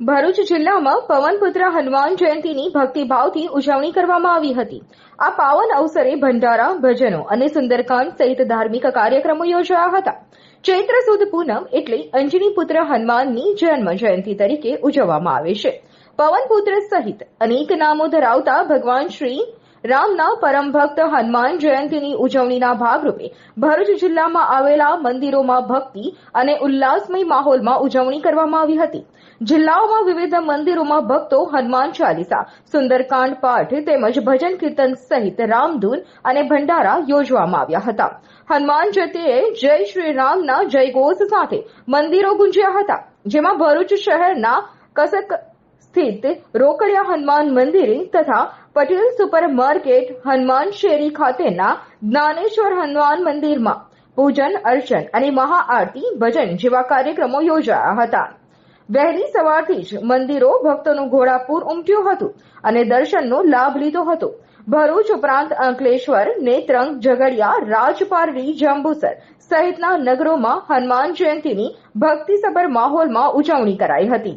ભરૂચ જિલ્લામાં પવનપુત્ર હનુમાન જયંતીની ભક્તિભાવથી ઉજવણી કરવામાં આવી હતી. આ પાવન અવસરે ભંડારા, ભજનો અને સુંદરકાંડ સહિત ધાર્મિક કાર્યક્રમો યોજાયા હતા. ચૈત્ર સુદ પૂનમ એટલે અંજની પુત્ર હનુમાનની જન્મ જયંતિ તરીકે ઉજવવામાં આવે છે. પવનપુત્ર સહિત અનેક નામો ધરાવતા ભગવાન શ્રી રામના પરમ ભક્ત હનુમાન જયંતીની ઉજવણીના ભાગરૂપે ભરૂચ જિલ્લામાં આવેલા મંદિરોમાં ભક્તિ અને ઉલ્લાસમય માહોલમાં ઉજવણી કરવામાં આવી હતી. જિલ્લાઓમાં વિવિધ મંદિરોમાં ભક્તો હનુમાન ચાલીસા, સુંદરકાંડ પાઠ તેમજ ભજન કીર્તન સહિત રામધૂન અને ભંડારા યોજવામાં આવ્યા હતા. હનુમાન જયંતીએ જય શ્રી રામના જયઘોષ સાથે મંદિરો ગુંજ્યા હતા, જેમાં ભરૂચ શહેરના કસક સ્થિત રોકડિયા હનુમાન મંદિરે તથા પટેલ સુપર માર્કેટ હનુમાન શેરી ખાતેના જ્ઞાનેશ્વર હનુમાન મંદિરમાં પૂજન અર્ચન અને મહાઆરતી ભજન જેવા કાર્યક્રમો યોજાયા હતા વહેલી સવારથી જ મંદિરો ભક્તોનું ઘોડાપૂર ઉમટ્યું હતું અને દર્શનનો લાભ લીધો હતો. ભરૂચ ઉપરાંત અંકલેશ્વર, નેત્રંગ, ઝઘડિયા, રાજપારડી, જંબુસર સહિતના નગરોમાં હનુમાન જયંતીની ભક્તિસભર માહોલમાં ઉજવણી કરાઈ હતી.